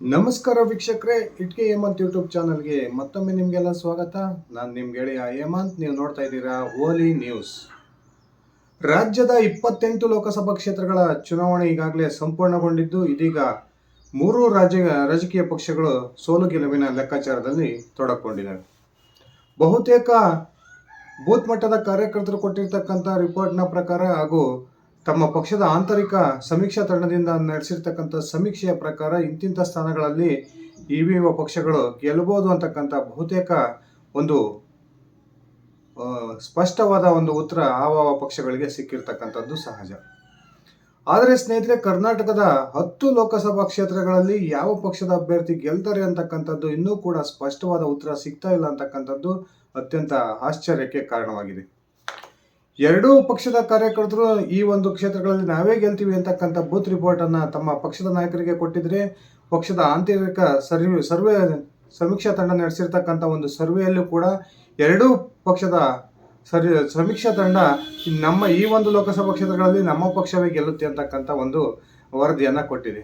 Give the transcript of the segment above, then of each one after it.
ನಮಸ್ಕಾರ ವೀಕ್ಷಕರೇ, ಇಟ್ಕೆ ಹೇಮಂತ್ ಯೂಟ್ಯೂಬ್ ಚಾನಲ್ಗೆ ಮತ್ತೊಮ್ಮೆ ನಿಮಗೆಲ್ಲ ಸ್ವಾಗತ. ನಾನು ನಿಮ್ಮ ಗೆಳೆಯ ಹೇಮಂತ್, ನೀವು ನೋಡ್ತಾ ಇದ್ದೀರಾ ಓಲಿ ನ್ಯೂಸ್. ರಾಜ್ಯದ ಇಪ್ಪತ್ತೆಂಟು ಲೋಕಸಭಾ ಕ್ಷೇತ್ರಗಳ ಚುನಾವಣೆ ಈಗಾಗಲೇ ಸಂಪೂರ್ಣಗೊಂಡಿದ್ದು, ಇದೀಗ ಮೂರು ರಾಜ್ಯ, ರಾಜಕೀಯ ಪಕ್ಷಗಳು ಸೋಲು ಗೆಲುವಿನ ಲೆಕ್ಕಾಚಾರದಲ್ಲಿ ತೊಡಕೊಂಡಿವೆ. ಬಹುತೇಕ ಬೂತ್ ಮಟ್ಟದ ಕಾರ್ಯಕರ್ತರು ಕೊಟ್ಟಿರ್ತಕ್ಕಂಥ ರಿಪೋರ್ಟ್ನ ಪ್ರಕಾರ ಹಾಗೂ ತಮ್ಮ ಪಕ್ಷದ ಆಂತರಿಕ ಸಮೀಕ್ಷಾ ತಂಡದಿಂದ ನಡೆಸಿರ್ತಕ್ಕಂಥ ಸಮೀಕ್ಷೆಯ ಪ್ರಕಾರ ಇಂತಿಂಥ ಸ್ಥಾನಗಳಲ್ಲಿ ಇವಿಒ ಪಕ್ಷಗಳು ಗೆಲ್ಲಬಹುದು ಅಂತಕ್ಕಂಥ ಬಹುತೇಕ ಒಂದು ಸ್ಪಷ್ಟವಾದ ಒಂದು ಉತ್ತರ ಆವಾವ ಪಕ್ಷಗಳಿಗೆ ಸಿಕ್ಕಿರ್ತಕ್ಕಂಥದ್ದು ಸಹಜ. ಆದರೆ ಸ್ನೇಹಿತರೆ, ಕರ್ನಾಟಕದ ಹತ್ತು ಲೋಕಸಭಾ ಕ್ಷೇತ್ರಗಳಲ್ಲಿ ಯಾವ ಪಕ್ಷದ ಅಭ್ಯರ್ಥಿ ಗೆಲ್ತಾರೆ ಅಂತಕ್ಕಂಥದ್ದು ಇನ್ನೂ ಕೂಡ ಸ್ಪಷ್ಟವಾದ ಉತ್ತರ ಸಿಗ್ತಾ ಇಲ್ಲ ಅಂತಕ್ಕಂಥದ್ದು ಅತ್ಯಂತ ಆಶ್ಚರ್ಯಕ್ಕೆ ಕಾರಣವಾಗಿದೆ. ಎರಡೂ ಪಕ್ಷದ ಕಾರ್ಯಕರ್ತರು ಈ ಒಂದು ಕ್ಷೇತ್ರಗಳಲ್ಲಿ ನಾವೇ ಗೆಲ್ತೀವಿ ಅಂತಕ್ಕಂಥ ಬೂತ್ ರಿಪೋರ್ಟ್ ಅನ್ನ ತಮ್ಮ ಪಕ್ಷದ ನಾಯಕರಿಗೆ ಕೊಟ್ಟಿದ್ರೆ ಪಕ್ಷದ ಆಂತರಿಕ ಸರ್ವೆ ಸರ್ವೆ ಸಮೀಕ್ಷಾ ತಂಡ ನಡೆಸಿರ್ತಕ್ಕಂಥ ಒಂದು ಸರ್ವೆಯಲ್ಲೂ ಕೂಡ ಎರಡೂ ಪಕ್ಷದ ಸರಿ ಸಮೀಕ್ಷಾ ತಂಡ ನಮ್ಮ ಈ ಒಂದು ಲೋಕಸಭಾ ಕ್ಷೇತ್ರಗಳಲ್ಲಿ ನಮ್ಮ ಪಕ್ಷವೇ ಗೆಲ್ಲುತ್ತೆ ಅಂತಕ್ಕಂಥ ಒಂದು ವರದಿಯನ್ನು ಕೊಟ್ಟಿದೆ.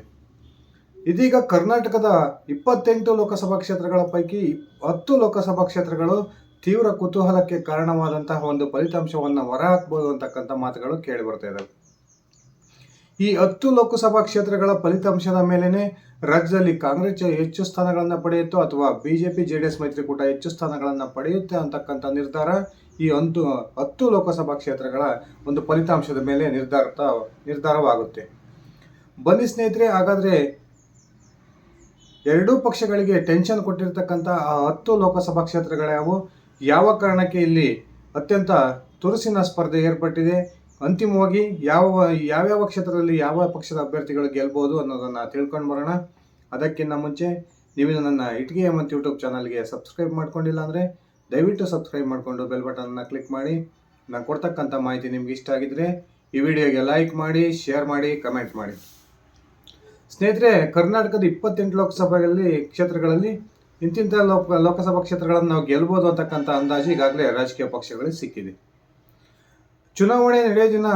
ಇದೀಗ ಕರ್ನಾಟಕದ ಇಪ್ಪತ್ತೆಂಟು ಲೋಕಸಭಾ ಕ್ಷೇತ್ರಗಳ ಪೈಕಿ ಹತ್ತು ಲೋಕಸಭಾ ಕ್ಷೇತ್ರಗಳು ತೀವ್ರ ಕುತೂಹಲಕ್ಕೆ ಕಾರಣವಾದಂತಹ ಒಂದು ಫಲಿತಾಂಶವನ್ನು ಹೊರಹಾಕ್ಬೋದು ಅಂತಕ್ಕಂಥ ಮಾತುಗಳು ಕೇಳಿ ಬರ್ತಾ ಇದ್ದಾವೆ ಈ ಹತ್ತು ಲೋಕಸಭಾ ಕ್ಷೇತ್ರಗಳ ಫಲಿತಾಂಶದ ಮೇಲೆನೆ ರಾಜ್ಯದಲ್ಲಿ ಕಾಂಗ್ರೆಸ್ ಹೆಚ್ಚು ಸ್ಥಾನಗಳನ್ನು ಪಡೆಯುತ್ತೋ ಅಥವಾ ಬಿಜೆಪಿ ಜೆ ಡಿ ಎಸ್ ಮೈತ್ರಿಕೂಟ ಹೆಚ್ಚು ಸ್ಥಾನಗಳನ್ನು ಪಡೆಯುತ್ತೆ ಅಂತಕ್ಕಂಥ ನಿರ್ಧಾರ ಈ ಒಂದು ಹತ್ತು ಲೋಕಸಭಾ ಕ್ಷೇತ್ರಗಳ ಒಂದು ಫಲಿತಾಂಶದ ಮೇಲೆ ನಿರ್ಧಾರ ನಿರ್ಧಾರವಾಗುತ್ತೆ. ಬನ್ನಿ ಸ್ನೇಹಿತರೆ, ಹಾಗಾದ್ರೆ ಎರಡೂ ಪಕ್ಷಗಳಿಗೆ ಟೆನ್ಷನ್ ಕೊಟ್ಟಿರ್ತಕ್ಕಂಥ ಆ ಹತ್ತು ಲೋಕಸಭಾ ಕ್ಷೇತ್ರಗಳ್ಯಾವು ಯಾವ ಕಾರಣಕ್ಕೆ ಇಲ್ಲಿ ಅತ್ಯಂತ ತುರುಸಿನ ಸ್ಪರ್ಧೆ ಏರ್ಪಟ್ಟಿದೆ? ಅಂತಿಮವಾಗಿ ಯಾವ ಯಾವ್ಯಾವ ಕ್ಷೇತ್ರದಲ್ಲಿ ಯಾವ ಪಕ್ಷದ ಅಭ್ಯರ್ಥಿಗಳು ಗೆಲ್ಬೋದು ಅನ್ನೋದನ್ನು ತಿಳ್ಕೊಂಡು ಬರೋಣ. ಅದಕ್ಕಿಂತ ಮುಂಚೆ ನೀವು ನನ್ನ ಇಟ್ಗೆ ಮತ್ತು ಯೂಟ್ಯೂಬ್ ಚಾನಲ್ಗೆ ಸಬ್ಸ್ಕ್ರೈಬ್ ಮಾಡ್ಕೊಂಡಿಲ್ಲ ಅಂದರೆ ದಯವಿಟ್ಟು ಸಬ್ಸ್ಕ್ರೈಬ್ ಮಾಡಿಕೊಂಡು ಬೆಲ್ ಬಟನನ್ನು ಕ್ಲಿಕ್ ಮಾಡಿ. ನಾನು ಕೊಡ್ತಕ್ಕಂಥ ಮಾಹಿತಿ ನಿಮ್ಗೆ ಇಷ್ಟ ಆಗಿದ್ರೆ ಈ ವಿಡಿಯೋಗೆ ಲೈಕ್ ಮಾಡಿ, ಶೇರ್ ಮಾಡಿ, ಕಮೆಂಟ್ ಮಾಡಿ. ಸ್ನೇಹಿತರೆ, ಕರ್ನಾಟಕದ ಇಪ್ಪತ್ತೆಂಟು ಲೋಕಸಭೆಯಲ್ಲಿ ಕ್ಷೇತ್ರಗಳಲ್ಲಿ ಇಂತಿಂಥ ಲೋಕ, ಲೋಕಸಭಾ ಕ್ಷೇತ್ರಗಳನ್ನು ನಾವು ಗೆಲ್ಬೋದು ಅಂತಕ್ಕಂಥ ಅಂದಾಜು ಈಗಾಗಲೇ ರಾಜಕೀಯ ಪಕ್ಷಗಳಿಗೆ ಸಿಕ್ಕಿದೆ. ಚುನಾವಣೆ ನಡೆಯೋ ದಿನ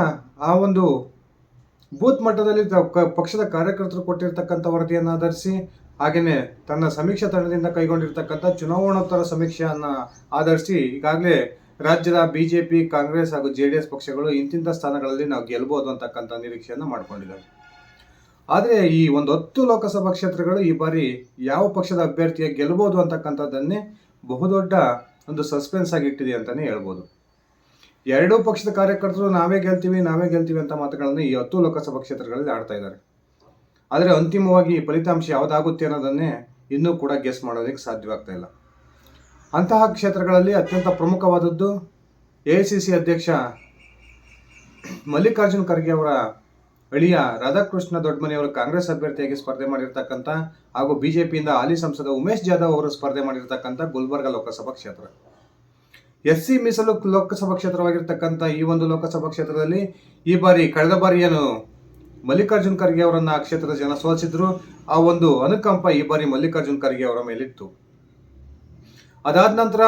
ಆ ಒಂದು ಬೂತ್ ಮಟ್ಟದಲ್ಲಿ ಪಕ್ಷದ ಕಾರ್ಯಕರ್ತರು ಕೊಟ್ಟಿರ್ತಕ್ಕಂಥ ವರದಿಯನ್ನು ಆಧರಿಸಿ ಹಾಗೆಯೇ ತನ್ನ ಸಮೀಕ್ಷಾ ತಂಡದಿಂದ ಕೈಗೊಂಡಿರ್ತಕ್ಕಂಥ ಚುನಾವಣೋತ್ತರ ಸಮೀಕ್ಷೆಯನ್ನು ಆಧರಿಸಿ ಈಗಾಗಲೇ ರಾಜ್ಯದ ಬಿ ಜೆ ಪಿ ಕಾಂಗ್ರೆಸ್ ಹಾಗೂ ಜೆ ಡಿ ಎಸ್ ಪಕ್ಷಗಳು ಇಂತಿಂಥ ಸ್ಥಾನಗಳಲ್ಲಿ ನಾವು ಗೆಲ್ಬೋದು ಅಂತಕ್ಕಂಥ ನಿರೀಕ್ಷೆಯನ್ನು ಮಾಡ್ಕೊಂಡಿದ್ದಾರೆ. ಆದರೆ ಈ ಒಂದು ಹತ್ತು ಲೋಕಸಭಾ ಕ್ಷೇತ್ರಗಳು ಈ ಬಾರಿ ಯಾವ ಪಕ್ಷದ ಅಭ್ಯರ್ಥಿಯ ಗೆಲ್ಬೋದು ಅಂತಕ್ಕಂಥದ್ದನ್ನೇ ಬಹುದೊಡ್ಡ ಒಂದು ಸಸ್ಪೆನ್ಸ್ ಆಗಿ ಇಟ್ಟಿದೆ ಅಂತಲೇ ಹೇಳ್ಬೋದು. ಎರಡೂ ಪಕ್ಷದ ಕಾರ್ಯಕರ್ತರು ನಾವೇ ಗೆಲ್ತೀವಿ ನಾವೇ ಗೆಲ್ತೀವಿ ಅಂತ ಮಾತುಗಳನ್ನು ಈ ಹತ್ತು ಲೋಕಸಭಾ ಕ್ಷೇತ್ರಗಳಲ್ಲಿ ಆಡ್ತಾ ಇದ್ದಾರೆ. ಆದರೆ ಅಂತಿಮವಾಗಿ ಫಲಿತಾಂಶ ಯಾವುದಾಗುತ್ತೆ ಅನ್ನೋದನ್ನೇ ಇನ್ನೂ ಕೂಡ ಗೆಸ್ ಮಾಡೋದಕ್ಕೆ ಸಾಧ್ಯವಾಗ್ತಾ ಇಲ್ಲ. ಅಂತಹ ಕ್ಷೇತ್ರಗಳಲ್ಲಿ ಅತ್ಯಂತ ಪ್ರಮುಖವಾದದ್ದು ಎ ಸಿ ಸಿ ಅಧ್ಯಕ್ಷ ಮಲ್ಲಿಕಾರ್ಜುನ್ ಖರ್ಗೆ ಅವರ ಅಳಿಯ ರಾಧಾಕೃಷ್ಣ ದೊಡ್ಡಮನೆಯವರು ಕಾಂಗ್ರೆಸ್ ಅಭ್ಯರ್ಥಿಯಾಗಿ ಸ್ಪರ್ಧೆ ಮಾಡಿರ್ತಕ್ಕಂಥ ಹಾಗೂ ಬಿಜೆಪಿಯಿಂದ ಹಾಲಿ ಸಂಸದ ಉಮೇಶ್ ಜಾಧವ್ ಅವರು ಸ್ಪರ್ಧೆ ಮಾಡಿರ್ತಕ್ಕಂಥ ಗುಲ್ಬರ್ಗ ಲೋಕಸಭಾ ಕ್ಷೇತ್ರ. ಎಸ್ ಸಿ ಮೀಸಲು ಲೋಕಸಭಾ ಕ್ಷೇತ್ರವಾಗಿರ್ತಕ್ಕಂಥ ಈ ಒಂದು ಲೋಕಸಭಾ ಕ್ಷೇತ್ರದಲ್ಲಿ ಈ ಬಾರಿ ಕಳೆದ ಬಾರಿ ಏನು ಮಲ್ಲಿಕಾರ್ಜುನ್ ಖರ್ಗೆ ಅವರನ್ನು ಆ ಕ್ಷೇತ್ರದ ಜನ ಸೋಲಿಸಿದ್ರು. ಆ ಒಂದು ಅನುಕಂಪ ಈ ಬಾರಿ ಮಲ್ಲಿಕಾರ್ಜುನ್ ಖರ್ಗೆ ಅವರ ಮೇಲಿತ್ತು. ಅದಾದ ನಂತರ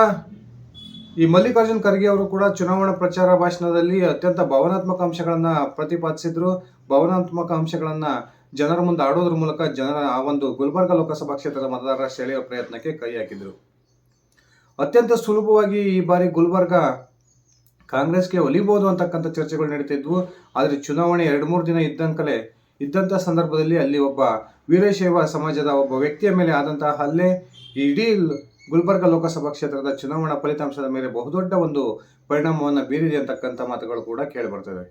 ಈ ಮಲ್ಲಿಕಾರ್ಜುನ್ ಖರ್ಗೆ ಅವರು ಕೂಡ ಚುನಾವಣಾ ಪ್ರಚಾರ ಭಾಷಣದಲ್ಲಿ ಅತ್ಯಂತ ಭಾವನಾತ್ಮಕ ಅಂಶಗಳನ್ನ ಪ್ರತಿಪಾದಿಸಿದ್ರು. ಭಾವನಾತ್ಮಕ ಅಂಶಗಳನ್ನ ಜನರ ಮುಂದೆ ಆಡೋದ್ರ ಮೂಲಕ ಜನರ ಆ ಒಂದು ಗುಲ್ಬರ್ಗ ಲೋಕಸಭಾ ಕ್ಷೇತ್ರದ ಮತದಾರರ ಸೆಳೆಯುವ ಪ್ರಯತ್ನಕ್ಕೆ ಕೈ ಹಾಕಿದ್ರು. ಅತ್ಯಂತ ಸುಲಭವಾಗಿ ಈ ಬಾರಿ ಗುಲ್ಬರ್ಗ ಕಾಂಗ್ರೆಸ್ಗೆ ಒಲಿಬಹುದು ಅಂತಕ್ಕಂಥ ಚರ್ಚೆಗಳು ನಡೀತಿದ್ವು. ಆದರೆ ಚುನಾವಣೆ ಎರಡು ಮೂರು ದಿನ ಇದ್ದಂಕಲೆ ಇದ್ದಂಥ ಸಂದರ್ಭದಲ್ಲಿ ಅಲ್ಲಿ ಒಬ್ಬ ವೀರಶೈವ ಸಮಾಜದ ಒಬ್ಬ ವ್ಯಕ್ತಿಯ ಮೇಲೆ ಆದಂತಹ ಹಲ್ಲೆ, ಇಡೀ ಗುಲ್ಬರ್ಗ ಲೋಕಸಭಾ ಕ್ಷೇತ್ರದ ಚುನಾವಣಾ ಫಲಿತಾಂಶದ ಮೇಲೆ ಬಹುದೊಡ್ಡ ಒಂದು ಪರಿಣಾಮವನ್ನು ಬೀರಿದೆ ಅಂತಕ್ಕಂಥ ಮಾತುಗಳು ಕೂಡ ಕೇಳಿ ಬರ್ತವೆ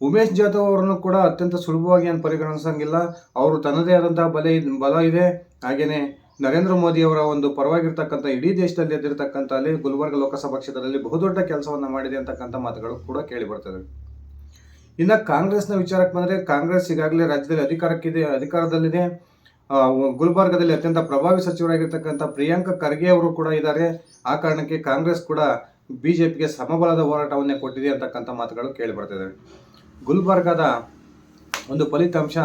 ಉಮೇಶ್ ಜಾಧವ್ ಅವರನ್ನು ಕೂಡ ಅತ್ಯಂತ ಸುಲಭವಾಗಿ ಏನು ಪರಿಗಣಿಸಂಗಿಲ್ಲ. ಅವರು ತನ್ನದೇ ಆದಂತಹ ಬಲ ಬಲ ಇದೆ. ಹಾಗೆಯೇ ನರೇಂದ್ರ ಮೋದಿ ಅವರ ಒಂದು ಪರವಾಗಿರ್ತಕ್ಕಂಥ ಇಡೀ ದೇಶದಲ್ಲಿ ಎದ್ದಿರತಕ್ಕಂಥ ಅಲ್ಲಿ ಗುಲ್ಬರ್ಗ ಲೋಕಸಭಾ ಕ್ಷೇತ್ರದಲ್ಲಿ ಬಹುದೊಡ್ಡ ಕೆಲಸವನ್ನು ಮಾಡಿದೆ ಅಂತಕ್ಕಂಥ ಮಾತುಗಳು ಕೂಡ ಕೇಳಿ ಬರ್ತದೆ ಇನ್ನು ಕಾಂಗ್ರೆಸ್ನ ವಿಚಾರಕ್ಕೆ ಬಂದರೆ ಕಾಂಗ್ರೆಸ್ ಈಗಾಗಲೇ ರಾಜ್ಯದಲ್ಲಿ ಅಧಿಕಾರಕ್ಕಿದೆ, ಅಧಿಕಾರದಲ್ಲಿದೆ. ಗುಲ್ಬರ್ಗದಲ್ಲಿ ಅತ್ಯಂತ ಪ್ರಭಾವಿ ಸಚಿವರಾಗಿರ್ತಕ್ಕಂಥ ಪ್ರಿಯಾಂಕ ಖರ್ಗೆ ಅವರು ಕೂಡ ಇದ್ದಾರೆ. ಆ ಕಾರಣಕ್ಕೆ ಕಾಂಗ್ರೆಸ್ ಕೂಡ ಬಿಜೆಪಿಗೆ ಸಮಬಲದ ಹೋರಾಟವನ್ನೇ ಕೊಟ್ಟಿದೆ ಅಂತಕ್ಕಂಥ ಮಾತುಗಳು ಕೇಳಿ ಬರ್ತಿದೆ ಗುಲ್ಬರ್ಗದ ಒಂದು ಫಲಿತಾಂಶ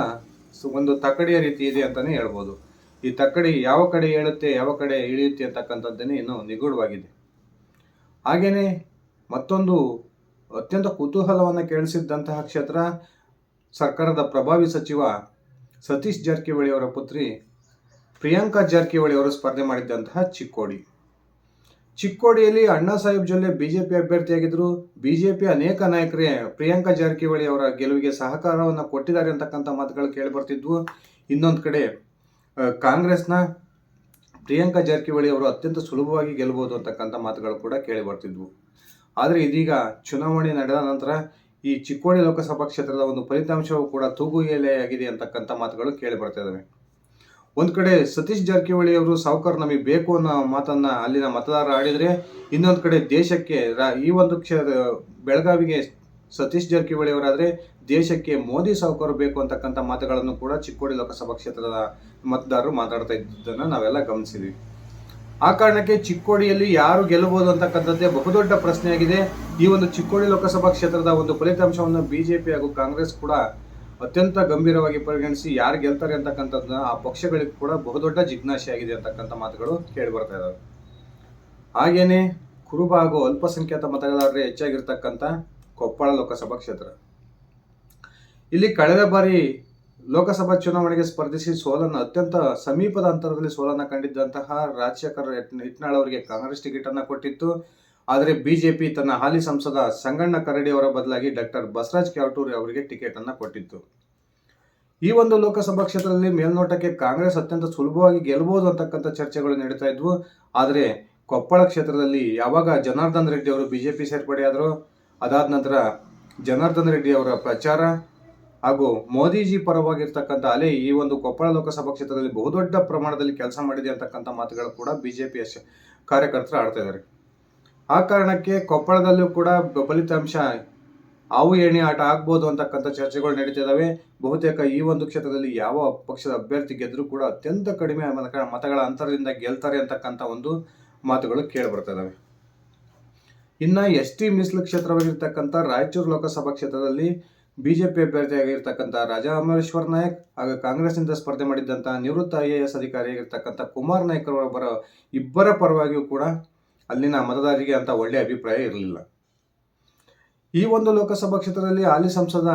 ಒಂದು ತಕ್ಕಡಿಯ ರೀತಿ ಇದೆ ಅಂತಲೇ ಹೇಳ್ಬೋದು. ಈ ತಕ್ಕಡಿ ಯಾವ ಕಡೆ ಏಳುತ್ತೆ, ಯಾವ ಕಡೆ ಇಳಿಯುತ್ತೆ ಅಂತಕ್ಕಂಥದ್ದನ್ನೇ ಇನ್ನು ನಿಗೂಢವಾಗಿದೆ. ಹಾಗೆಯೇ ಮತ್ತೊಂದು ಅತ್ಯಂತ ಕುತೂಹಲವನ್ನು ಕೇಳಿಸಿದ್ದಂತಹ ಕ್ಷೇತ್ರ ಸರ್ಕಾರದ ಪ್ರಭಾವಿ ಸಚಿವ ಸತೀಶ್ ಜಾರಕಿಹೊಳಿ ಅವರ ಪುತ್ರಿ ಪ್ರಿಯಾಂಕಾ ಜಾರಕಿಹೊಳಿ ಅವರು ಸ್ಪರ್ಧೆ ಮಾಡಿದ್ದಂತಹ ಚಿಕ್ಕೋಡಿ. ಚಿಕ್ಕೋಡಿಯಲ್ಲಿ ಅಣ್ಣಾ ಸಾಹೇಬ್ ಜೊಲ್ಲೆ ಬಿಜೆಪಿ ಅಭ್ಯರ್ಥಿಯಾಗಿದ್ದರು ಬಿಜೆಪಿ ಅನೇಕ ನಾಯಕರೇ ಪ್ರಿಯಾಂಕಾ ಜಾರಕಿಹೊಳಿ ಅವರ ಗೆಲುವಿಗೆ ಸಹಕಾರವನ್ನು ಕೊಟ್ಟಿದ್ದಾರೆ ಅಂತಕ್ಕಂಥ ಮಾತುಗಳು ಕೇಳಿಬರ್ತಿದ್ವು. ಇನ್ನೊಂದು ಕಡೆ ಕಾಂಗ್ರೆಸ್ನ ಪ್ರಿಯಾಂಕಾ ಜಾರಕಿಹೊಳಿ ಅವರು ಅತ್ಯಂತ ಸುಲಭವಾಗಿ ಗೆಲ್ಲಬಹುದು ಅಂತಕ್ಕಂಥ ಮಾತುಗಳು ಕೂಡ ಕೇಳಿ ಬರ್ತಿದ್ವು. ಆದರೆ ಇದೀಗ ಚುನಾವಣೆ ನಡೆದ ನಂತರ ಈ ಚಿಕ್ಕೋಡಿ ಲೋಕಸಭಾ ಕ್ಷೇತ್ರದ ಒಂದು ಫಲಿತಾಂಶವು ಕೂಡ ತೂಗು ಎಲೆಯಾಗಿದೆ ಅಂತಕ್ಕಂಥ ಮಾತುಗಳು ಕೇಳಿ ಬರ್ತಾ ಒಂದು ಕಡೆ ಸತೀಶ್ ಜಾರಕಿಹೊಳಿ ಅವರು ಸಾವುಕಾರ ನಮಗೆ ಬೇಕು ಅನ್ನೋ ಮಾತನ್ನ ಅಲ್ಲಿನ ಮತದಾರರು ಆಡಿದರೆ ಇನ್ನೊಂದು ಕಡೆ ದೇಶಕ್ಕೆ ಈ ಒಂದು ಕ್ಷೇ ಬೆಳಗಾವಿಗೆ ಸತೀಶ್ ಜಾರಕಿಹೊಳಿ ಅವರಾದರೆ ದೇಶಕ್ಕೆ ಮೋದಿ ಸಾವುಕಾರ ಬೇಕು ಅಂತಕ್ಕಂಥ ಮಾತುಗಳನ್ನು ಕೂಡ ಚಿಕ್ಕೋಡಿ ಲೋಕಸಭಾ ಕ್ಷೇತ್ರದ ಮತದಾರರು ಮಾತಾಡ್ತಾ ಇದ್ದದನ್ನು ನಾವೆಲ್ಲ ಗಮನಿಸಿದ್ವಿ. ಆ ಕಾರಣಕ್ಕೆ ಚಿಕ್ಕೋಡಿಯಲ್ಲಿ ಯಾರು ಗೆಲ್ಲಬಹುದು ಅಂತಕ್ಕಂಥದ್ದೇ ಬಹುದೊಡ್ಡ ಪ್ರಶ್ನೆಯಾಗಿದೆ. ಈ ಒಂದು ಚಿಕ್ಕೋಡಿ ಲೋಕಸಭಾ ಕ್ಷೇತ್ರದ ಒಂದು ಫಲಿತಾಂಶವನ್ನು ಬಿಜೆಪಿ ಹಾಗೂ ಕಾಂಗ್ರೆಸ್ ಕೂಡ ಅತ್ಯಂತ ಗಂಭೀರವಾಗಿ ಪರಿಗಣಿಸಿ ಯಾರು ಗೆಲ್ತಾರೆ ಅಂತಕ್ಕಂಥದ್ದನ್ನ ಆ ಪಕ್ಷಗಳಿಗೆ ಕೂಡ ಬಹುದೊಡ್ಡ ಜಿಜ್ಞಾಸೆ ಆಗಿದೆ ಅಂತಕ್ಕಂಥ ಮಾತುಗಳು ಕೇಳಿ ಬರ್ತಾ ಇದ್ದಾವೆ ಹಾಗೇನೆ ಕುರುಬ ಹಾಗೂ ಅಲ್ಪಸಂಖ್ಯಾತ ಮತದಾರರೇ ಹೆಚ್ಚಾಗಿರ್ತಕ್ಕಂಥ ಕೊಪ್ಪಳ ಲೋಕಸಭಾ ಕ್ಷೇತ್ರ. ಇಲ್ಲಿ ಕಳೆದ ಬಾರಿ ಲೋಕಸಭಾ ಚುನಾವಣೆಗೆ ಸ್ಪರ್ಧಿಸಿ ಸೋಲನ್ನು ಅತ್ಯಂತ ಸಮೀಪದ ಅಂತರದಲ್ಲಿ ಸೋಲನ್ನು ಕಂಡಿದ್ದಂತಹ ರಾಜಶೇಖರ್ ಹಿಟ್ನಾಳ್ ಅವರಿಗೆ ಕಾಂಗ್ರೆಸ್ ಟಿಕೆಟ್ ಅನ್ನು ಕೊಟ್ಟಿತ್ತು. ಆದರೆ ಬಿಜೆಪಿ ತನ್ನ ಹಾಲಿ ಸಂಸದ ಸಂಗಣ್ಣ ಕರಡಿ ಅವರ ಬದಲಾಗಿ ಡಾಕ್ಟರ್ ಬಸವರಾಜ್ ಕ್ಯಾವಟೂರಿ ಅವರಿಗೆ ಟಿಕೆಟ್ ಅನ್ನು ಕೊಟ್ಟಿತ್ತು. ಈ ಒಂದು ಲೋಕಸಭಾ ಕ್ಷೇತ್ರದಲ್ಲಿ ಮೇಲ್ನೋಟಕ್ಕೆ ಕಾಂಗ್ರೆಸ್ ಅತ್ಯಂತ ಸುಲಭವಾಗಿ ಗೆಲ್ಲಬಹುದು ಅಂತಕ್ಕಂಥ ಚರ್ಚೆಗಳು ನಡೀತಾ ಇದ್ವು. ಆದರೆ ಕೊಪ್ಪಳ ಕ್ಷೇತ್ರದಲ್ಲಿ ಯಾವಾಗ ಜನಾರ್ದನ್ ರೆಡ್ಡಿ ಅವರು ಬಿಜೆಪಿ ಸೇರ್ಪಡೆಯಾದರು, ಅದಾದ ನಂತರ ಜನಾರ್ದನ್ ರೆಡ್ಡಿ ಅವರ ಪ್ರಚಾರ ಹಾಗೂ ಮೋದಿಜಿ ಪರವಾಗಿರ್ತಕ್ಕಂಥ ಅಲೆ ಈ ಒಂದು ಕೊಪ್ಪಳ ಲೋಕಸಭಾ ಕ್ಷೇತ್ರದಲ್ಲಿ ಬಹುದೊಡ್ಡ ಪ್ರಮಾಣದಲ್ಲಿ ಕೆಲಸ ಮಾಡಿದೆ ಅಂತಕ್ಕಂಥ ಮಾತುಗಳು ಕೂಡ ಬಿಜೆಪಿಯ ಕಾರ್ಯಕರ್ತರು ಆಡ್ತಾ ಇದ್ದಾರೆ. ಆ ಕಾರಣಕ್ಕೆ ಕೊಪ್ಪಳದಲ್ಲೂ ಕೂಡ ಫಲಿತಾಂಶ ಹಾವು ಎಣ್ಣೆ ಆಟ ಆಗ್ಬೋದು ಅಂತಕ್ಕಂಥ ಚರ್ಚೆಗಳು ನಡೀತಿದ್ದಾವೆ ಬಹುತೇಕ ಈ ಒಂದು ಕ್ಷೇತ್ರದಲ್ಲಿ ಯಾವ ಪಕ್ಷದ ಅಭ್ಯರ್ಥಿ ಗೆದ್ದರೂ ಕೂಡ ಅತ್ಯಂತ ಕಡಿಮೆ ಮತ- ಮತಗಳ ಅಂತರದಿಂದ ಗೆಲ್ತಾರೆ ಅಂತಕ್ಕಂಥ ಒಂದು ಮಾತುಗಳು ಕೇಳಿ ಬರ್ತಾ ಇದಾವೆ ಇನ್ನ ಎಸ್ ಟಿ ಮೀಸಲು ಕ್ಷೇತ್ರವಾಗಿರ್ತಕ್ಕಂಥ ರಾಯಚೂರು ಲೋಕಸಭಾ ಕ್ಷೇತ್ರದಲ್ಲಿ ಬಿಜೆಪಿ ಅಭ್ಯರ್ಥಿಯಾಗಿರ್ತಕ್ಕಂಥ ರಾಜಾ ಅಮರೇಶ್ವರ್ ನಾಯಕ್ ಹಾಗೂ ಕಾಂಗ್ರೆಸ್ನಿಂದ ಸ್ಪರ್ಧೆ ಮಾಡಿದ್ದಂಥ ನಿವೃತ್ತ ಐ ಎ ಎಸ್ ಅಧಿಕಾರಿಯಾಗಿರ್ತಕ್ಕಂಥ ಕುಮಾರ್ ನಾಯ್ಕ ಅವರ ಇಬ್ಬರ ಪರವಾಗಿಯೂ ಕೂಡ ಅಲ್ಲಿನ ಮತದಾರರಿಗೆ ಅಂತ ಒಳ್ಳೆಯ ಅಭಿಪ್ರಾಯ ಇರಲಿಲ್ಲ. ಈ ಒಂದು ಲೋಕಸಭಾ ಕ್ಷೇತ್ರದಲ್ಲಿ ಹಾಲಿ ಸಂಸದ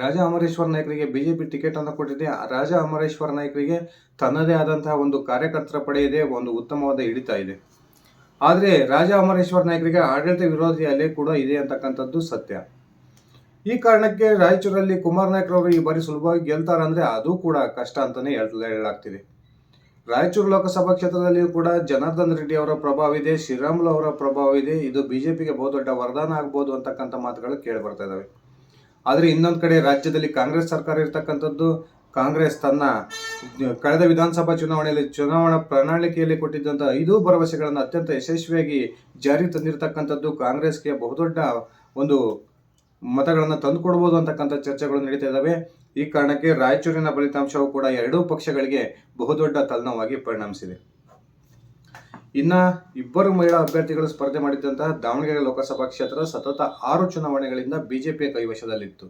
ರಾಜಾ ಅಮರೇಶ್ವರ್ ನಾಯ್ಕರಿಗೆ ಬಿಜೆಪಿ ಟಿಕೆಟ್ ಅನ್ನು ಕೊಟ್ಟಿದೆ. ರಾಜಾ ಅಮರೇಶ್ವರ್ ನಾಯ್ಕರಿಗೆ ತನ್ನದೇ ಆದಂತಹ ಒಂದು ಕಾರ್ಯಕರ್ತರ ಪಡೆ ಇದೆ, ಒಂದು ಉತ್ತಮವಾದ ಹಿಡಿತ ಇದೆ. ಆದರೆ ರಾಜಾ ಅಮರೇಶ್ವರ್ ನಾಯ್ಕರಿಗೆ ಆಡಳಿತ ವಿರೋಧಿ ಅಲೆ ಕೂಡ ಇದೆ ಅಂತಕ್ಕಂಥದ್ದು ಸತ್ಯ. ಈ ಕಾರಣಕ್ಕೆ ರಾಯಚೂರಲ್ಲಿ ಕುಮಾರ್ ನಾಯ್ಕರವರು ಈ ಬಾರಿ ಸುಲಭವಾಗಿ ಗೆಲ್ತಾರೆ ಅಂದ್ರೆ ಅದು ಕೂಡ ಕಷ್ಟ ಹೇಳ್- ಹೇಳಲಾಗ್ತಿದೆ. ರಾಯಚೂರು ಲೋಕಸಭಾ ಕ್ಷೇತ್ರದಲ್ಲಿಯೂ ಕೂಡ ಜನಾರ್ದನ್ ರೆಡ್ಡಿ ಅವರ ಪ್ರಭಾವ ಇದೆ, ಶ್ರೀರಾಮುಲು ಅವರ ಪ್ರಭಾವ ಇದೆ, ಇದು ಬಿಜೆಪಿಗೆ ಬಹುದೊಡ್ಡ ವರದಾನ ಆಗ್ಬೋದು ಅಂತಕ್ಕಂಥ ಮಾತುಗಳು ಕೇಳಿ ಬರ್ತಾ ಇದಾವೆ. ಆದರೆ ಇನ್ನೊಂದು ಕಡೆ ರಾಜ್ಯದಲ್ಲಿ ಕಾಂಗ್ರೆಸ್ ಸರ್ಕಾರ ಇರ್ತಕ್ಕಂಥದ್ದು, ಕಾಂಗ್ರೆಸ್ ತನ್ನ ಕಳೆದ ವಿಧಾನಸಭಾ ಚುನಾವಣೆಯಲ್ಲಿ ಚುನಾವಣಾ ಪ್ರಣಾಳಿಕೆಯಲ್ಲಿ ಕೊಟ್ಟಿದ್ದಂಥ ಐದು ಭರವಸೆಗಳನ್ನು ಅತ್ಯಂತ ಯಶಸ್ವಿಯಾಗಿ ಜಾರಿ ತಂದಿರತಕ್ಕಂಥದ್ದು ಕಾಂಗ್ರೆಸ್ಗೆ ಬಹುದೊಡ್ಡ ಒಂದು ಮತಗಳನ್ನು ತಂದುಕೊಡ್ಬೋದು ಅಂತಕ್ಕಂಥ ಚರ್ಚೆಗಳು ನಡೀತಾ ಇದ್ದಾವೆ. ಈ ಕಾರಣಕ್ಕೆ ರಾಯಚೂರಿನ ಫಲಿತಾಂಶವು ಕೂಡ ಎರಡೂ ಪಕ್ಷಗಳಿಗೆ ಬಹುದೊಡ್ಡ ತಲೆನೋವಾಗಿ ಪರಿಣಮಿಸಿದೆ. ಇನ್ನ ಇಬ್ಬರು ಮಹಿಳಾ ಅಭ್ಯರ್ಥಿಗಳು ಸ್ಪರ್ಧೆ ಮಾಡಿದ್ದಂತಹ ದಾವಣಗೆರೆ ಲೋಕಸಭಾ ಕ್ಷೇತ್ರ ಸತತ ಆರು ಚುನಾವಣೆಗಳಿಂದ ಬಿಜೆಪಿಯ ಕೈವಶದಲ್ಲಿತ್ತು.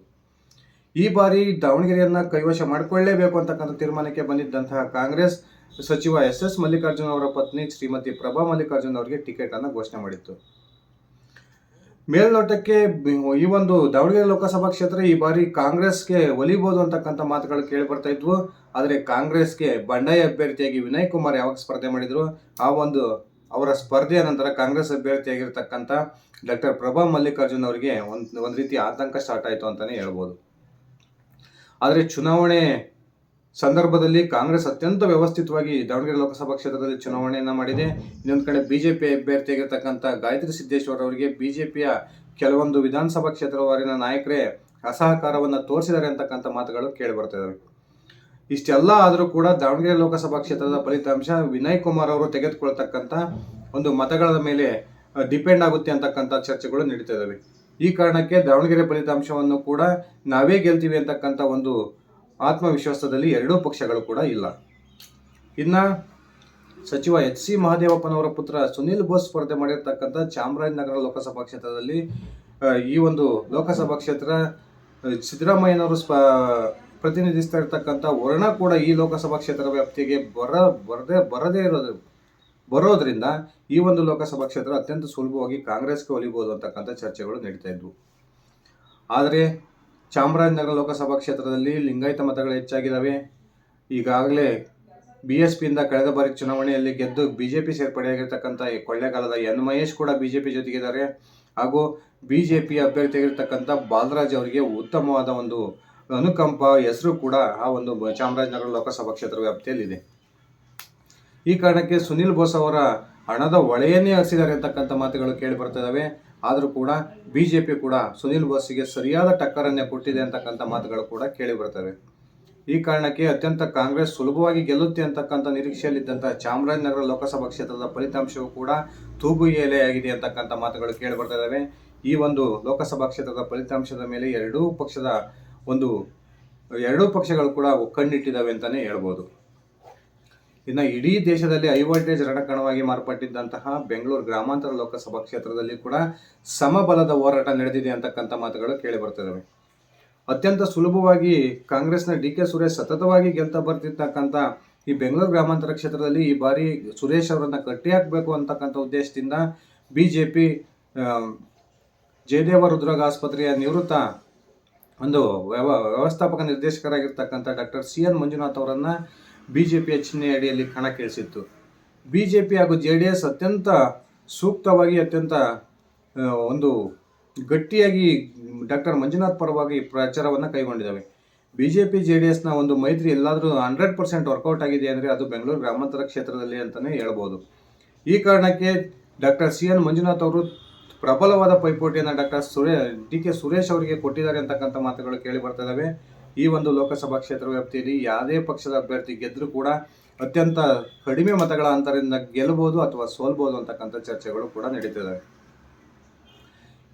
ಈ ಬಾರಿ ದಾವಣಗೆರೆಯನ್ನ ಕೈವಶ ಮಾಡಿಕೊಳ್ಳೇಬೇಕು ಅಂತಕ್ಕಂಥ ತೀರ್ಮಾನಕ್ಕೆ ಬಂದಿದ್ದಂತಹ ಕಾಂಗ್ರೆಸ್ ಸಚಿವ ಎಸ್ ಎಸ್ ಮಲ್ಲಿಕಾರ್ಜುನ್ ಅವರ ಪತ್ನಿ ಶ್ರೀಮತಿ ಪ್ರಭಾ ಮಲ್ಲಿಕಾರ್ಜುನ್ ಅವರಿಗೆ ಟಿಕೆಟ್ ಅನ್ನು ಘೋಷಣೆ ಮಾಡಿತ್ತು. ಮೇಲ್ನೋಟಕ್ಕೆ ಈ ಒಂದು ದಾವಣಗೆರೆ ಲೋಕಸಭಾ ಕ್ಷೇತ್ರ ಈ ಬಾರಿ ಕಾಂಗ್ರೆಸ್ಗೆ ಒಲಿಬಹುದು ಅಂತಕ್ಕಂಥ ಮಾತುಗಳು ಕೇಳಿ ಬರ್ತಾ ಇದ್ವು. ಆದರೆ ಕಾಂಗ್ರೆಸ್ಗೆ ಬಂಡಾಯ ಅಭ್ಯರ್ಥಿಯಾಗಿ ವಿನಯ್ ಕುಮಾರ್ ಯಾವಾಗ ಸ್ಪರ್ಧೆ ಮಾಡಿದ್ರು? ಆ ಒಂದು ಅವರ ಸ್ಪರ್ಧೆಯ ನಂತರ ಕಾಂಗ್ರೆಸ್ ಅಭ್ಯರ್ಥಿಯಾಗಿರ್ತಕ್ಕಂಥ ಡಾಕ್ಟರ್ ಪ್ರಭಾ ಮಲ್ಲಿಕಾರ್ಜುನ್ ಅವರಿಗೆ ಒಂದು ಒಂದು ರೀತಿ ಆತಂಕ ಸ್ಟಾರ್ಟ್ ಆಯಿತು ಅಂತಲೇ ಹೇಳ್ಬೋದು. ಆದರೆ ಚುನಾವಣೆ ಸಂದರ್ಭದಲ್ಲಿ ಕಾಂಗ್ರೆಸ್ ಅತ್ಯಂತ ವ್ಯವಸ್ಥಿತವಾಗಿ ದಾವಣಗೆರೆ ಲೋಕಸಭಾ ಕ್ಷೇತ್ರದಲ್ಲಿ ಚುನಾವಣೆಯನ್ನು ಮಾಡಿದೆ. ಇನ್ನೊಂದು ಕಡೆ ಬಿಜೆಪಿ ಅಭ್ಯರ್ಥಿಯಾಗಿರ್ತಕ್ಕಂಥ ಗಾಯತ್ರಿ ಸಿದ್ದೇಶ್ವರ್ ಅವರಿಗೆ ಬಿಜೆಪಿಯ ಕೆಲವೊಂದು ವಿಧಾನಸಭಾ ಕ್ಷೇತ್ರವಾರಿನ ನಾಯಕರೇ ಅಸಹಕಾರವನ್ನು ತೋರಿಸಿದ್ದಾರೆ ಅಂತಕ್ಕಂಥ ಮಾತುಗಳು ಕೇಳಿ ಬರ್ತಾ ಇದಾವೆ. ಇಷ್ಟೆಲ್ಲ ಆದರೂ ಕೂಡ ದಾವಣಗೆರೆ ಲೋಕಸಭಾ ಕ್ಷೇತ್ರದ ಫಲಿತಾಂಶ ವಿನಯ್ ಕುಮಾರ್ ಅವರು ತೆಗೆದುಕೊಳ್ತಕ್ಕಂಥ ಒಂದು ಮತಗಳ ಮೇಲೆ ಡಿಪೆಂಡ್ ಆಗುತ್ತೆ ಅಂತಕ್ಕಂಥ ಚರ್ಚೆಗಳು ನಡೀತಾ ಇದ್ದಾವೆ ಈ ಕಾರಣಕ್ಕೆ ದಾವಣಗೆರೆ ಫಲಿತಾಂಶವನ್ನು ಕೂಡ ನಾವೇ ಗೆಲ್ತೀವಿ ಅಂತಕ್ಕಂಥ ಒಂದು ಆತ್ಮವಿಶ್ವಾಸದಲ್ಲಿ ಎರಡೂ ಪಕ್ಷಗಳು ಕೂಡ ಇಲ್ಲ. ಇನ್ನ ಸಚಿವ ಎಚ್ ಸಿ ಮಹಾದೇವಪ್ಪನವರ ಪುತ್ರ ಸುನಿಲ್ ಬೋಸ್ ಸ್ಪರ್ಧೆ ಮಾಡಿರ್ತಕ್ಕಂಥ ಚಾಮರಾಜನಗರ ಲೋಕಸಭಾ ಕ್ಷೇತ್ರದಲ್ಲಿ ಈ ಒಂದು ಲೋಕಸಭಾ ಕ್ಷೇತ್ರ ಸಿದ್ದರಾಮಯ್ಯನವರು ಸ್ಪ ಪ್ರತಿನಿಧಿಸ್ತಾ ಇರ್ತಕ್ಕಂಥ ವರ್ಣ ಕೂಡ ಈ ಲೋಕಸಭಾ ಕ್ಷೇತ್ರ ವ್ಯಾಪ್ತಿಗೆ ಬರ, ಬರದೇ ಬರದೇ ಇರೋದು, ಬರೋದ್ರಿಂದ ಈ ಒಂದು ಲೋಕಸಭಾ ಕ್ಷೇತ್ರ ಅತ್ಯಂತ ಸುಲಭವಾಗಿ ಕಾಂಗ್ರೆಸ್ಗೆ ಒಲಿಬೋದು ಅಂತಕ್ಕಂಥ ಚರ್ಚೆಗಳು ನಡೀತಾ ಇದ್ವು. ಆದರೆ ಚಾಮರಾಜನಗರ ಲೋಕಸಭಾ ಕ್ಷೇತ್ರದಲ್ಲಿ ಲಿಂಗಾಯತ ಮತಗಳು ಹೆಚ್ಚಾಗಿದ್ದಾವೆ. ಈಗಾಗಲೇ ಬಿ ಎಸ್ ಪಿಯಿಂದ ಕಳೆದ ಬಾರಿ ಚುನಾವಣೆಯಲ್ಲಿ ಗೆದ್ದು ಬಿ ಜೆ ಪಿ ಸೇರ್ಪಡೆಯಾಗಿರ್ತಕ್ಕಂಥ ಈ ಕೊಳ್ಳೇಗಾಲದ ಎನ್ ಮಹೇಶ್ ಕೂಡ ಬಿ ಜೆ ಪಿ ಜೊತೆಗಿದ್ದಾರೆ. ಹಾಗೂ ಬಿ ಜೆ ಪಿ ಅಭ್ಯರ್ಥಿಯಾಗಿರ್ತಕ್ಕಂಥ ಬಾಲರಾಜ್ ಅವರಿಗೆ ಉತ್ತಮವಾದ ಒಂದು ಅನುಕಂಪ ಹೆಸರು ಕೂಡ ಆ ಒಂದು ಚಾಮರಾಜನಗರ ಲೋಕಸಭಾ ಕ್ಷೇತ್ರ ವ್ಯಾಪ್ತಿಯಲ್ಲಿದೆ. ಈ ಕಾರಣಕ್ಕೆ ಸುನಿಲ್ ಬೋಸ್ ಅವರ ಹಣದ ಒಳೆಯನ್ನೇ ಹರಿಸಿದ್ದಾರೆ ಅಂತಕ್ಕಂಥ ಮಾತುಗಳು ಕೇಳಿ ಬರ್ತಿದ್ದಾವೆ ಆದರೂ ಕೂಡ ಬಿಜೆಪಿ ಕೂಡ ಸುನಿಲ್ ಬೋಸ್ಗೆ ಸರಿಯಾದ ಟಕ್ಕರನ್ನೇ ಕೊಟ್ಟಿದೆ ಅಂತಕ್ಕಂಥ ಮಾತುಗಳು ಕೂಡ ಕೇಳಿ ಬರ್ತವೆ. ಈ ಕಾರಣಕ್ಕೆ ಅತ್ಯಂತ ಕಾಂಗ್ರೆಸ್ ಸುಲಭವಾಗಿ ಗೆಲ್ಲುತ್ತೆ ಅಂತಕ್ಕಂಥ ನಿರೀಕ್ಷೆಯಲ್ಲಿದ್ದಂಥ ಚಾಮರಾಜನಗರ ಲೋಕಸಭಾ ಕ್ಷೇತ್ರದ ಫಲಿತಾಂಶವು ಕೂಡ ತೂಗು ಎಲೆಯಾಗಿದೆ ಅಂತಕ್ಕಂಥ ಮಾತುಗಳು ಕೇಳಿ ಬರ್ತಾ ಈ ಒಂದು ಲೋಕಸಭಾ ಕ್ಷೇತ್ರದ ಫಲಿತಾಂಶದ ಮೇಲೆ ಎರಡೂ ಪಕ್ಷದ ಒಂದು, ಎರಡೂ ಪಕ್ಷಗಳು ಕೂಡ ಕಣ್ಣಿಟ್ಟಿದ್ದಾವೆ ಅಂತಲೇ ಹೇಳ್ಬೋದು. ಇನ್ನು ಇಡೀ ದೇಶದಲ್ಲಿ ಹೈ ವೋಲ್ಟೇಜ್ ರಣಕಣವಾಗಿ ಮಾರ್ಪಟ್ಟಿದ್ದಂತಹ ಬೆಂಗಳೂರು ಗ್ರಾಮಾಂತರ ಲೋಕಸಭಾ ಕ್ಷೇತ್ರದಲ್ಲಿ ಕೂಡ ಸಮಬಲದ ಹೋರಾಟ ನಡೆದಿದೆ ಅಂತಕ್ಕಂಥ ಮಾತುಗಳು ಕೇಳಿ ಬರ್ತಿದ್ದಾವೆ ಅತ್ಯಂತ ಸುಲಭವಾಗಿ ಕಾಂಗ್ರೆಸ್ನ ಡಿ ಕೆ ಸುರೇಶ್ ಸತತವಾಗಿ ಗೆಲ್ತಾ ಬರ್ತಿರ್ತಕ್ಕಂಥ ಈ ಬೆಂಗಳೂರು ಗ್ರಾಮಾಂತರ ಕ್ಷೇತ್ರದಲ್ಲಿ ಈ ಬಾರಿ ಸುರೇಶ್ ಅವರನ್ನ ಕಟ್ಟಿ ಹಾಕಬೇಕು ಅಂತಕ್ಕಂಥ ಉದ್ದೇಶದಿಂದ ಬಿ ಜೆ ಪಿ ಜಯದೇವ ಹೃದ್ರೋಗ ಆಸ್ಪತ್ರೆಯ ನಿವೃತ್ತ ಒಂದು ವ್ಯವ, ವ್ಯವಸ್ಥಾಪಕ ನಿರ್ದೇಶಕರಾಗಿರ್ತಕ್ಕಂಥ ಡಾಕ್ಟರ್ ಸಿ ಎನ್ ಮಂಜುನಾಥ್ ಅವರನ್ನ ಬಿ ಜೆ ಪಿಯ ಚಿಹ್ನೆ ಅಡಿಯಲ್ಲಿ ಕಣಕ್ಕಿಳಿಸಿತ್ತು ಬಿ ಜೆ ಪಿ ಹಾಗೂ ಜೆ ಡಿ ಎಸ್ ಅತ್ಯಂತ ಸೂಕ್ತವಾಗಿ, ಅತ್ಯಂತ ಒಂದು ಗಟ್ಟಿಯಾಗಿ ಡಾಕ್ಟರ್ ಮಂಜುನಾಥ್ ಪರವಾಗಿ ಪ್ರಚಾರವನ್ನು ಕೈಗೊಂಡಿದ್ದಾವೆ. B J P J D ಎಸ್ನ ಒಂದು ಮೈತ್ರಿ ಎಲ್ಲಾದರೂ ಹಂಡ್ರೆಡ್ ಪರ್ಸೆಂಟ್ ವರ್ಕೌಟ್ ಆಗಿದೆ ಅಂದರೆ ಅದು ಬೆಂಗಳೂರು ಗ್ರಾಮಾಂತರ ಕ್ಷೇತ್ರದಲ್ಲಿ ಅಂತಲೇ ಹೇಳ್ಬೋದು. ಈ ಕಾರಣಕ್ಕೆ ಡಾಕ್ಟರ್ ಸಿ ಎನ್ ಮಂಜುನಾಥ್ ಅವರು ಪ್ರಬಲವಾದ ಪೈಪೋಟಿಯನ್ನು ಡಾಕ್ಟರ್ ಸುರೇ, ಡಿ ಕೆ ಸುರೇಶ್ ಅವರಿಗೆ ಕೊಟ್ಟಿದ್ದಾರೆ ಅಂತಕ್ಕಂಥ ಮಾತುಗಳು ಕೇಳಿ ಬರ್ತಾ ಇದ್ದಾವೆ ಈ ಒಂದು ಲೋಕಸಭಾ ಕ್ಷೇತ್ರ ವ್ಯಾಪ್ತಿಯಲ್ಲಿ ಯಾವುದೇ ಪಕ್ಷದ ಅಭ್ಯರ್ಥಿ ಗೆದ್ದರೂ ಕೂಡ ಅತ್ಯಂತ ಕಡಿಮೆ ಮತಗಳ ಅಂತರದಿಂದ ಗೆಲ್ಲಬಹುದು ಅಥವಾ ಸೋಲ್ಬಹುದು ಅಂತಕ್ಕಂಥ ಚರ್ಚೆಗಳು ಕೂಡ ನಡೀತಿದ್ದಾವೆ.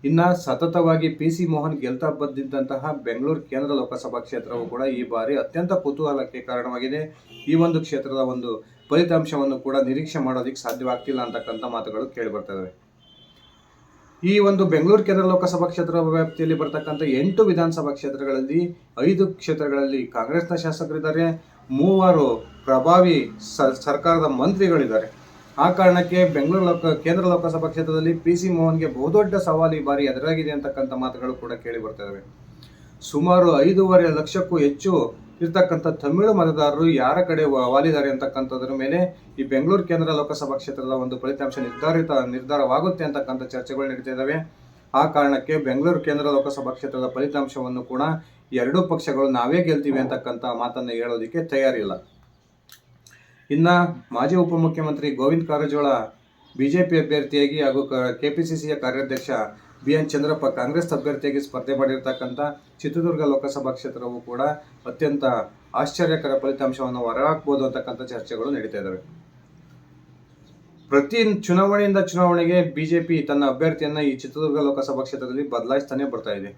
ಇನ್ನ ಸತತವಾಗಿ ಪಿ ಸಿ ಮೋಹನ್ ಗೆಲ್ತಾ ಬಂದಿದ್ದಂತಹ ಬೆಂಗಳೂರು ಕೇಂದ್ರ ಲೋಕಸಭಾ ಕ್ಷೇತ್ರವು ಕೂಡ ಈ ಬಾರಿ ಅತ್ಯಂತ ಕುತೂಹಲಕ್ಕೆ ಕಾರಣವಾಗಿದೆ. ಈ ಒಂದು ಕ್ಷೇತ್ರದ ಒಂದು ಫಲಿತಾಂಶವನ್ನು ಕೂಡ ನಿರೀಕ್ಷೆ ಮಾಡೋದಕ್ಕೆ ಸಾಧ್ಯವಾಗ್ತಿಲ್ಲ ಅಂತಕ್ಕಂಥ ಮಾತುಗಳು ಕೇಳಿ ಬರ್ತವೆ ಈ ಒಂದು ಬೆಂಗಳೂರು ಕೇಂದ್ರ ಲೋಕಸಭಾ ಕ್ಷೇತ್ರ ವ್ಯಾಪ್ತಿಯಲ್ಲಿ ಬರ್ತಕ್ಕಂಥ ಎಂಟು ವಿಧಾನಸಭಾ ಕ್ಷೇತ್ರಗಳಲ್ಲಿ, ಐದು ಕ್ಷೇತ್ರಗಳಲ್ಲಿ ಕಾಂಗ್ರೆಸ್ನ ಶಾಸಕರಿದ್ದಾರೆ. ಮೂವರು ಪ್ರಭಾವಿ ಸರ್ಕಾರದ ಮಂತ್ರಿಗಳಿದ್ದಾರೆ. ಆ ಕಾರಣಕ್ಕೆ ಬೆಂಗಳೂರು ಲೋಕ, ಕೇಂದ್ರ ಲೋಕಸಭಾ ಕ್ಷೇತ್ರದಲ್ಲಿ ಪಿ ಸಿ ಮೋಹನ್ಗೆ ಬಹುದೊಡ್ಡ ಸವಾಲು ಈ ಬಾರಿ ಎದುರಾಗಿದೆ ಅಂತಕ್ಕಂಥ ಮಾತುಗಳು ಕೂಡ ಕೇಳಿ ಬರ್ತಾ ಬರ್ತವೆ ಸುಮಾರು ಐದೂವರೆ ಲಕ್ಷಕ್ಕೂ ಹೆಚ್ಚು ಇರ್ತಕ್ಕಂಥ ತಮಿಳು ಮತದಾರರು ಯಾರ ಕಡೆ ವಾಲಿದ್ದಾರೆ ಅಂತಕ್ಕಂಥದ್ರ ಮೇಲೆ ಈ ಬೆಂಗಳೂರು ಕೇಂದ್ರ ಲೋಕಸಭಾ ಕ್ಷೇತ್ರದ ಒಂದು ಫಲಿತಾಂಶ ನಿರ್ಧಾರಿತ, ನಿರ್ಧಾರವಾಗುತ್ತೆ ಅಂತಕ್ಕಂಥ ಚರ್ಚೆಗಳು ನಡೀತಾ ಇದ್ದಾವೆ ಆ ಕಾರಣಕ್ಕೆ ಬೆಂಗಳೂರು ಕೇಂದ್ರ ಲೋಕಸಭಾ ಕ್ಷೇತ್ರದ ಫಲಿತಾಂಶವನ್ನು ಕೂಡ ಎರಡೂ ಪಕ್ಷಗಳು ನಾವೇ ಗೆಲ್ತೀವಿ ಅಂತಕ್ಕಂಥ ಮಾತನ್ನು ಹೇಳೋದಕ್ಕೆ ತಯಾರಿಲ್ಲ ಇನ್ನ ಮಾಜಿ ಉಪಮುಖ್ಯಮಂತ್ರಿ ಗೋವಿಂದ ಕಾರಜೋಳ, ಬಿಜೆಪಿ ಅಭ್ಯರ್ಥಿಯಾಗಿ ಹಾಗೂ ಕೆಪಿಸಿಸಿಯ ಕಾರ್ಯಾಧ್ಯಕ್ಷ ಬಿ ಎನ್ ಚಂದ್ರಪ್ಪ ಕಾಂಗ್ರೆಸ್ ಅಭ್ಯರ್ಥಿಯಾಗಿ ಸ್ಪರ್ಧೆ ಮಾಡಿರ್ತಕ್ಕಂಥ ಚಿತ್ರದುರ್ಗ ಲೋಕಸಭಾ ಕ್ಷೇತ್ರವು ಕೂಡ ಅತ್ಯಂತ ಆಶ್ಚರ್ಯಕರ ಫಲಿತಾಂಶವನ್ನು ಹೊರಹಾಕ್ಬೋದು ಅಂತಕ್ಕಂಥ ಚರ್ಚೆಗಳು ನಡೀತಾ ಇದ್ದಾವೆ ಪ್ರತಿ ಚುನಾವಣೆಯಿಂದ ಚುನಾವಣೆಗೆ ಬಿಜೆಪಿ ತನ್ನ ಅಭ್ಯರ್ಥಿಯನ್ನ ಈ ಚಿತ್ರದುರ್ಗ ಲೋಕಸಭಾ ಕ್ಷೇತ್ರದಲ್ಲಿ ಬದಲಾಯಿಸ್ತಾನೆ ಬರ್ತಾ ಇದೆ.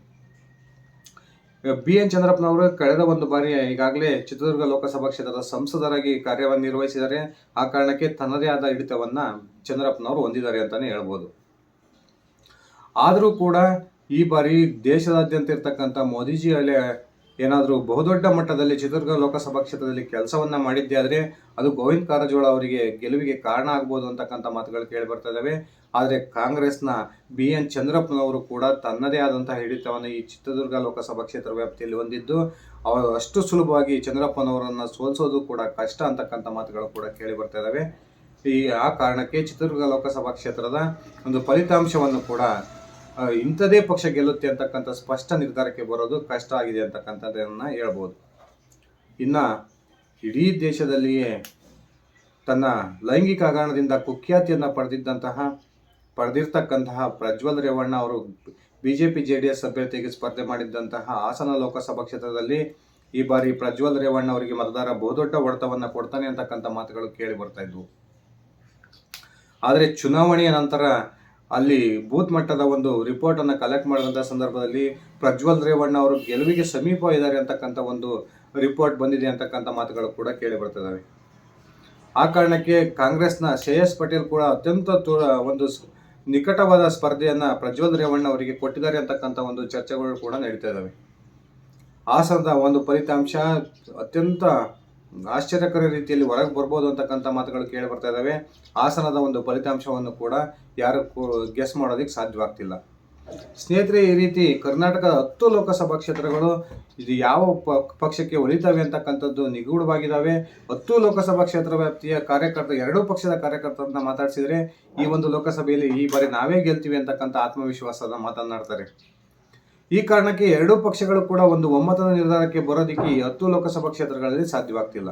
ಬಿ ಎನ್ ಚಂದ್ರಪ್ಪನವರು ಕಳೆದ ಒಂದು ಬಾರಿ ಈಗಾಗಲೇ ಚಿತ್ರದುರ್ಗ ಲೋಕಸಭಾ ಕ್ಷೇತ್ರದ ಸಂಸದರಾಗಿ ಕಾರ್ಯವನ್ನು ನಿರ್ವಹಿಸಿದರೆ ಆ ಕಾರಣಕ್ಕೆ ತನ್ನದೇ ಆದ ಹಿಡಿತವನ್ನ ಚಂದ್ರಪ್ಪನವರು ಹೊಂದಿದ್ದಾರೆ ಅಂತಾನೆ ಹೇಳ್ಬೋದು. ಆದರೂ ಕೂಡ ಈ ಬಾರಿ ದೇಶದಾದ್ಯಂತ ಇರ್ತಕ್ಕಂಥ ಮೋದಿಜಿ ಅಲ್ಲಿ ಏನಾದರೂ ಬಹುದೊಡ್ಡ ಮಟ್ಟದಲ್ಲಿ ಚಿತ್ರದುರ್ಗ ಲೋಕಸಭಾ ಕ್ಷೇತ್ರದಲ್ಲಿ ಕೆಲಸವನ್ನ ಮಾಡಿದ್ದೆ ಆದರೆ ಅದು ಗೋವಿಂದ ಕಾರಜೋಳ ಅವರಿಗೆ ಗೆಲುವಿಗೆ ಕಾರಣ ಆಗ್ಬೋದು ಅಂತಕ್ಕಂಥ ಮಾತುಗಳು ಕೇಳಿ ಬರ್ತಾ ಇದ್ದಾವೆ ಆದರೆ ಕಾಂಗ್ರೆಸ್ನ ಬಿ ಎನ್ ಚಂದ್ರಪ್ಪನವರು ಕೂಡ ತನ್ನದೇ ಆದಂತಹ ಹಿಡಿತವನ್ನು ಈ ಚಿತ್ರದುರ್ಗ ಲೋಕಸಭಾ ಕ್ಷೇತ್ರ ವ್ಯಾಪ್ತಿಯಲ್ಲಿ ಹೊಂದಿದ್ದು ಅವರು ಅಷ್ಟು ಸುಲಭವಾಗಿ ಚಂದ್ರಪ್ಪನವರನ್ನು ಸೋಲಿಸೋದು ಕೂಡ ಕಷ್ಟ ಅಂತಕ್ಕಂಥ ಮಾತುಗಳು ಕೂಡ ಕೇಳಿ ಬರ್ತಾ ಇದ್ದಾವೆ ಈ ಆ ಕಾರಣಕ್ಕೆ ಚಿತ್ರದುರ್ಗ ಲೋಕಸಭಾ ಕ್ಷೇತ್ರದ ಒಂದು ಫಲಿತಾಂಶವನ್ನು ಕೂಡ ಇಂಥದೇ ಪಕ್ಷ ಗೆಲ್ಲುತ್ತೆ ಅಂತಕ್ಕಂಥ ಸ್ಪಷ್ಟ ನಿರ್ಧಾರಕ್ಕೆ ಬರೋದು ಕಷ್ಟ ಆಗಿದೆ ಅಂತಕ್ಕಂಥದ್ದನ್ನು ಹೇಳ್ಬೋದು. ಇನ್ನು ಇಡೀ ದೇಶದಲ್ಲಿಯೇ ತನ್ನ ಲೈಂಗಿಕ ಹಗರಣದಿಂದ ಕುಖ್ಯಾತಿಯನ್ನು ಪಡೆದಿದ್ದಂತಹ, ಪಡೆದಿರ್ತಕ್ಕಂತಹ ಪ್ರಜ್ವಲ್ ರೇವಣ್ಣ ಅವರು ಬಿಜೆಪಿ ಜೆ ಡಿ ಎಸ್ ಅಭ್ಯರ್ಥಿಗೆ ಸ್ಪರ್ಧೆ ಮಾಡಿದ್ದಂತಹ ಹಾಸನ ಲೋಕಸಭಾ ಕ್ಷೇತ್ರದಲ್ಲಿ ಈ ಬಾರಿ ಪ್ರಜ್ವಲ್ ರೇವಣ್ಣ ಅವರಿಗೆ ಮತದಾರ ಬಹುದೊಡ್ಡ ಹೊಡೆತವನ್ನು ಕೊಡ್ತಾನೆ ಅಂತಕ್ಕಂಥ ಮಾತುಗಳು ಕೇಳಿ ಬರ್ತಾ ಇದ್ವು. ಆದರೆ ಚುನಾವಣೆಯ ನಂತರ ಅಲ್ಲಿ ಬೂತ್ ಮಟ್ಟದ ಒಂದು ರಿಪೋರ್ಟ್ ಅನ್ನು ಕಲೆಕ್ಟ್ ಮಾಡಿದಂಥ ಸಂದರ್ಭದಲ್ಲಿ ಪ್ರಜ್ವಲ್ ರೇವಣ್ಣ ಅವರು ಗೆಲುವಿಗೆ ಸಮೀಪ ಇದ್ದಾರೆ ಅಂತಕ್ಕಂಥ ಒಂದು ರಿಪೋರ್ಟ್ ಬಂದಿದೆ ಅಂತಕ್ಕಂಥ ಮಾತುಗಳು ಕೂಡ ಕೇಳಿ ಬರ್ತಿದ್ದಾವೆ ಆ ಕಾರಣಕ್ಕೆ ಕಾಂಗ್ರೆಸ್ನ ಶ್ರೇಯಸ್ ಪಟೇಲ್ ಕೂಡ ಅತ್ಯಂತ ಒಂದು ನಿಕಟವಾದ ಸ್ಪರ್ಧೆಯನ್ನ ಪ್ರಜ್ವಲ್ ರೇವಣ್ಣ ಅವರಿಗೆ ಕೊಟ್ಟಿದ್ದಾರೆ ಅಂತಕ್ಕಂಥ ಒಂದು ಚರ್ಚೆಗಳು ಕೂಡ ನಡೀತಾ ಇದ್ದಾವೆ ಸಂದ, ಒಂದು ಫಲಿತಾಂಶ ಅತ್ಯಂತ ಆಶ್ಚರ್ಯಕರ ರೀತಿಯಲ್ಲಿ ಹೊರಗೆ ಬರ್ಬೋದು ಅಂತಕ್ಕಂಥ ಮಾತುಗಳು ಕೇಳಿ ಬರ್ತಾ ಇದ್ದಾವೆ ಹಾಸನದ ಒಂದು ಫಲಿತಾಂಶವನ್ನು ಕೂಡ ಯಾರು ಗೆಸ್ ಮಾಡೋದಕ್ಕೆ ಸಾಧ್ಯವಾಗ್ತಿಲ್ಲ. ಸ್ನೇಹಿತರೆ, ಈ ರೀತಿ ಕರ್ನಾಟಕದ ಹತ್ತು ಲೋಕಸಭಾ ಕ್ಷೇತ್ರಗಳು ಇದು ಯಾವ ಪಕ್ಷಕ್ಕೆ ಒಲಿತವೆ ಅಂತಕ್ಕಂಥದ್ದು ನಿಗೂಢವಾಗಿದ್ದಾವೆ ಹತ್ತು ಲೋಕಸಭಾ ಕ್ಷೇತ್ರ ವ್ಯಾಪ್ತಿಯ ಕಾರ್ಯಕರ್ತ, ಎರಡೂ ಪಕ್ಷದ ಕಾರ್ಯಕರ್ತರನ್ನ ಮಾತಾಡಿಸಿದರೆ ಈ ಒಂದು ಲೋಕಸಭೆಯಲ್ಲಿ ಈ ಬಾರಿ ನಾವೇ ಗೆಲ್ತೀವಿ ಅಂತಕ್ಕಂಥ ಆತ್ಮವಿಶ್ವಾಸದ ಮಾತನಾಡ್ತಾರೆ ಈ ಕಾರಣಕ್ಕೆ ಎರಡೂ ಪಕ್ಷಗಳು ಕೂಡ ಒಂದು ಒಮ್ಮತದ ನಿರ್ಧಾರಕ್ಕೆ ಬರೋದಕ್ಕೆ ಈ ಹತ್ತು ಲೋಕಸಭಾ ಕ್ಷೇತ್ರಗಳಲ್ಲಿ ಸಾಧ್ಯವಾಗ್ತಿಲ್ಲ.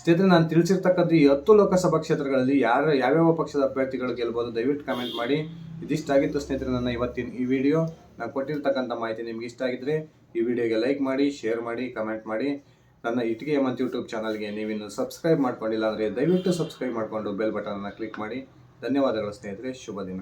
ಸ್ನೇಹಿತರೆ, ನಾನು ತಿಳಿಸಿರ್ತಕ್ಕಂಥ ಈ ಹತ್ತು ಲೋಕಸಭಾ ಕ್ಷೇತ್ರಗಳಲ್ಲಿ ಯಾರ, ಯಾವ್ಯಾವ ಪಕ್ಷದ ಅಭ್ಯರ್ಥಿಗಳು ಗೆಲ್ಬೋದು ದಯವಿಟ್ಟು ಕಮೆಂಟ್ ಮಾಡಿ. ಇದಿಷ್ಟಾಗಿತ್ತು ಸ್ನೇಹಿತರೆ ನನ್ನ ಇವತ್ತಿನ ಈ ವಿಡಿಯೋ ನಾನು ಕೊಟ್ಟಿರ್ತಕ್ಕಂಥ ಮಾಹಿತಿ ನಿಮ್ಗೆ ಇಷ್ಟ ಆಗಿದ್ರೆ ಈ ವಿಡಿಯೋಗೆ ಲೈಕ್ ಮಾಡಿ ಶೇರ್ ಮಾಡಿ ಕಮೆಂಟ್ ಮಾಡಿ. ನನ್ನ ಇಟ್ಟಿಗೆ ಮಂತ್ ಯೂಟ್ಯೂಬ್ ಚಾನಲ್ಗೆ ನೀವಿನ್ನು ಸಬ್ಸ್ಕ್ರೈಬ್ ಮಾಡ್ಕೊಂಡಿಲ್ಲ ಅಂದರೆ ದಯವಿಟ್ಟು ಸಬ್ಸ್ಕ್ರೈಬ್ ಮಾಡಿಕೊಂಡು ಬೆಲ್ ಬಟನನ್ನು ಕ್ಲಿಕ್ ಮಾಡಿ. ಧನ್ಯವಾದಗಳು ಸ್ನೇಹಿತರೆ ಶುಭ ದಿನ